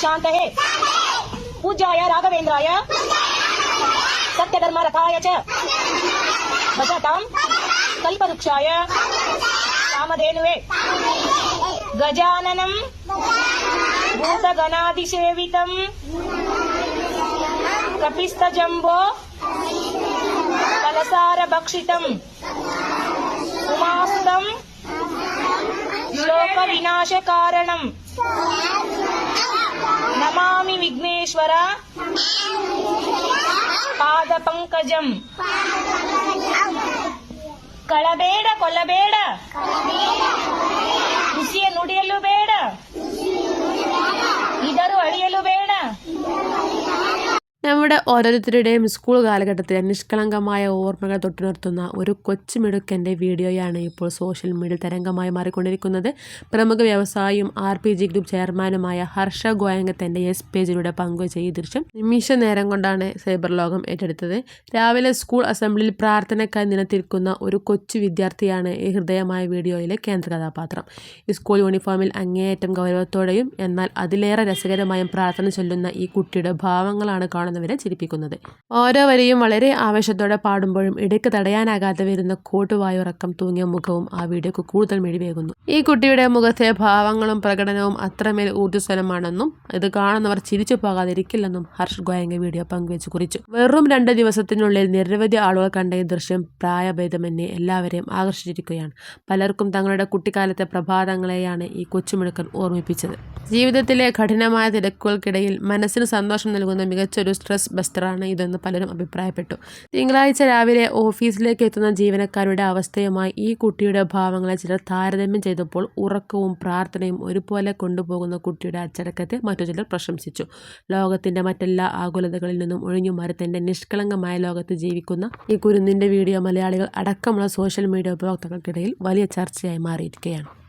शान्तये पूज्याय राघवेन्द्राय सत्यधर्मरथाय च। भजतां कल्पवृक्षाय कामधेनुवे। गजाननं भूतगणाधिसेवितं कपिस्तजम्बो कलसारभक्षितम् उमास्तं ನಮಾಮಿ ವಿಘ್ನೇಶ್ವರ. ಪಾದ ಪಂಕಜಂ. ಕಳಬೇಡ ಕೊಲ್ಲಬೇಡ. നമ്മുടെ ഓരോരുത്തരുടെയും സ്കൂൾ കാലഘട്ടത്തിലെ നിഷ്കളങ്കമായ ഓർമ്മകൾ തൊട്ടുനിർത്തുന്ന ഒരു കൊച്ചുമിടുക്കന്റെ വീഡിയോയാണ് ഇപ്പോൾ സോഷ്യൽ മീഡിയ തരംഗമായി മാറിക്കൊണ്ടിരിക്കുന്നത്. പ്രമുഖ വ്യവസായിയും ആർ പി ജി ഗ്രൂപ്പ് ചെയർമാനുമായ ഹർഷ ഗോയങ്ക തന്റെ എസ് പേജിലൂടെ പങ്കുവച്ച ഈ ദൃശ്യം നിമിഷ നേരം കൊണ്ടാണ് സൈബർ ലോകം ഏറ്റെടുത്തത്. രാവിലെ സ്കൂൾ അസംബ്ലിയിൽ പ്രാർത്ഥനയ്ക്കായി നിലത്തിരിക്കുന്ന ഒരു കൊച്ചു വിദ്യാർത്ഥിയാണ് ഈ ഹൃദയമായ വീഡിയോയിലെ കേന്ദ്ര കഥാപാത്രം. ഈ സ്കൂൾ യൂണിഫോമിൽ അങ്ങേയറ്റം ഗൗരവത്തോടെയും എന്നാൽ അതിലേറെ രസകരമായും പ്രാർത്ഥന ചൊല്ലുന്ന ഈ കുട്ടിയുടെ ഭാവങ്ങളാണ് കാണുന്നവരെ ചിരിപ്പിക്കുന്നത്. ഓരോ വരിയും വളരെ ആവേശത്തോടെ പാടുമ്പോഴും ഇടയ്ക്ക് തടയാനാകാതെ വരുന്ന കോട്ടുവായുറക്കം തൂങ്ങിയ മുഖവും ആ വീഡിയോക്ക് കൂടുതൽ മിഴിവേകുന്നു. ഈ കുട്ടിയുടെ മുഖത്തെ ഭാവങ്ങളും പ്രകടനവും അത്രമേൽ ഊർജസ്വലമാണെന്നും ഇത് കാണുന്നവർ ചിരിച്ചു പോകാതിരിക്കില്ലെന്നും ഹർഷ് ഗോയങ്ക വീഡിയോ പങ്കുവെച്ച് കുറിച്ചു. വെറും രണ്ട് ദിവസത്തിനുള്ളിൽ നിരവധി ആളുകൾ കണ്ട ഈ ദൃശ്യം പ്രായഭേദമന്യേ എല്ലാവരെയും ആകർഷിച്ചിരിക്കുകയാണ്. പലർക്കും തങ്ങളുടെ കുട്ടിക്കാലത്തെ പ്രഭാതങ്ങളെയാണ് ഈ കൊച്ചുമിടുക്കൻ ഓർമ്മിപ്പിച്ചത്. ജീവിതത്തിലെ കഠിനമായ തിരക്കുകൾക്കിടയിൽ മനസ്സിന് സന്തോഷം നൽകുന്ന മികച്ചൊരു സ്ട്രെസ് ബസ്റ്ററാണ് ഇതെന്ന് പലരും അഭിപ്രായപ്പെട്ടു. തിങ്കളാഴ്ച രാവിലെ ഓഫീസിലേക്ക് എത്തുന്ന ജീവനക്കാരുടെ അവസ്ഥയുമായി ഈ കുട്ടിയുടെ ഭാവങ്ങളെ ചിലർ താരതമ്യം ചെയ്തപ്പോൾ ഉറക്കവും പ്രാർത്ഥനയും ഒരുപോലെ കൊണ്ടുപോകുന്ന കുട്ടിയുടെ അച്ചടക്കത്തെ മറ്റു ചിലർ പ്രശംസിച്ചു. ലോകത്തിന്റെ മറ്റെല്ലാ ആകുലതകളിൽ നിന്നും ഒഴിഞ്ഞു മാറി തന്റെ നിഷ്കളങ്കമായ ലോകത്ത് ജീവിക്കുന്ന ഈ കുരുന്നിന്റെ വീഡിയോ മലയാളികൾ അടക്കമുള്ള സോഷ്യൽ മീഡിയ ഉപഭോക്താക്കൾക്കിടയിൽ വലിയ ചർച്ചയായി മാറിയിരിക്കുകയാണ്.